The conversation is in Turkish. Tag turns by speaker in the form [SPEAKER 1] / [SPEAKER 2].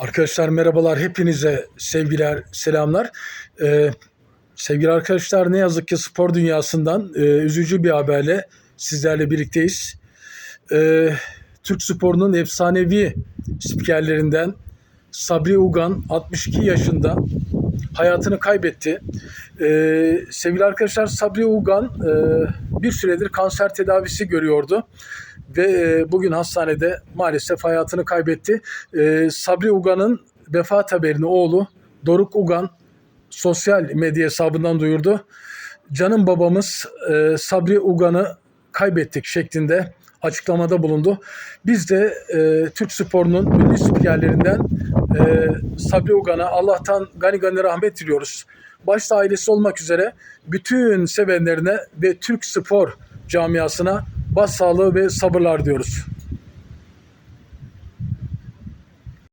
[SPEAKER 1] Arkadaşlar merhabalar, hepinize sevgiler, selamlar. Ee, sevgili arkadaşlar ne yazık ki spor dünyasından e, üzücü bir haberle sizlerle birlikteyiz. Ee, Türk sporunun efsanevi spikerlerinden Sabri Ugan 62 yaşında hayatını kaybetti. Ee, sevgili arkadaşlar Sabri Ugan e, bir süredir kanser tedavisi görüyordu ve e, bugün hastanede maalesef hayatını kaybetti. E, Sabri Ugan'ın vefat haberini oğlu Doruk Ugan sosyal medya hesabından duyurdu. Canım babamız e, Sabri Ugan'ı kaybettik şeklinde açıklamada bulundu. Biz de e, Türk sporunun ünlü spikerlerinden e, Sabri Ugan'a Allah'tan gani gani rahmet diliyoruz. Başta ailesi olmak üzere bütün sevenlerine ve Türk spor camiasına başsağlığı ve sabırlar diyoruz.